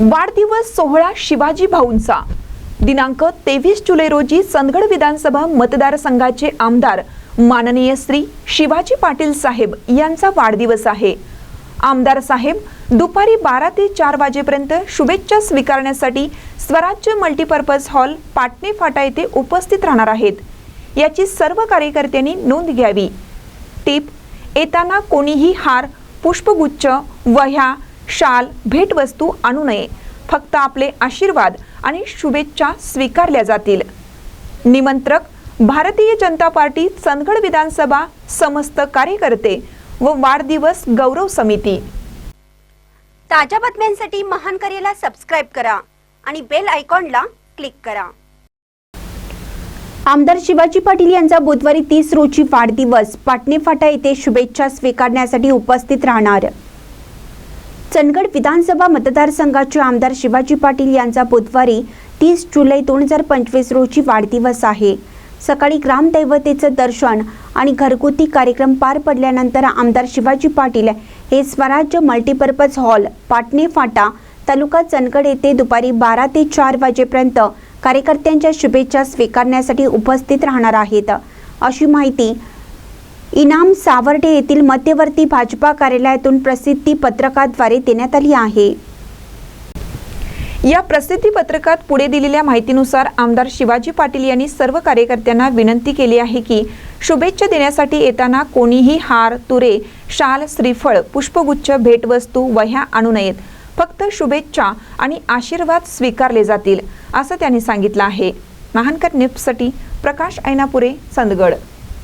वाढदिवस सोहळा शिवाजी भाऊंचा. दिनांक तेवीस जुलै रोजी चंदगड विधानसभा मतदारसंघाचे आमदार माननीय श्री शिवाजी पाटील साहेब यांचा वाढदिवस आहे. आमदार साहेब दुपारी बारा ते चार वाजेपर्यंत शुभेच्छा स्वीकारण्यासाठी स्वराज्य मल्टीपर्पज हॉल पाटणे फाटा येथे उपस्थित राहणार आहेत. याची सर्व कार्यकर्त्यांनी नोंद घ्यावी. टीप येताना कोणीही हार पुष्पगुच्छ वह्या शाल भेटवस्तू आणू नये. फक्त आपले आशीर्वाद आणि शुभेच्छा स्वीकारल्या जातील. निमंत्रक भारतीय जनता पार्टी चंदगड विधानसभा समस्त कार्यकर्ते व वाढदिवस गौरव समिती. ताज्या बातम्यांसाठी महान करेला सबस्क्राईब करा आणि बेल आयकॉनला क्लिक करा. आमदार शिवाजी पाटील यांचा बुधवारी तीस रोजी वाढदिवस. पाटणे फाटा येथे शुभेच्छा स्वीकारण्यासाठी उपस्थित राहणार. चंदगड विधानसभा मतदारसंघाचे आमदार शिवाजी पाटील यांचा बुधवारी तीस जुलै दोन हजार पंचवीस रोजी वाढदिवस आहे. सकाळी ग्रामदैवतेचं दर्शन आणि घरगुती कार्यक्रम पार पडल्यानंतर आमदार शिवाजी पाटील हे स्वराज्य मल्टीपर्पज हॉल पाटणे फाटा तालुका चंदगड येथे दुपारी बारा ते चार वाजेपर्यंत कार्यकर्त्यांच्या शुभेच्छा स्वीकारण्यासाठी उपस्थित राहणार आहेत. अशी माहिती इनाम सावर्डे येथील मध्यवर्ती भाजपा कार्यालयातून प्रसिद्धी पत्रकाद्वारे देण्यात आली आहे. या प्रसिद्धी पत्रकात पुढे दिलेल्या माहितीनुसार आमदार शिवाजी पाटील यांनी सर्व कार्यकर्त्यांना विनंती केली आहे की शुभेच्छा देण्यासाठी येताना कोणीही हार तुरे शाल श्रीफळ पुष्पगुच्छ भेटवस्तू वह्या आणू नयेत. फक्त शुभेच्छा आणि आशीर्वाद स्वीकारले जातील असं त्यांनी सांगितलं आहे. महानकर निप्ससाठी प्रकाश ऐनापुरे चंदगड.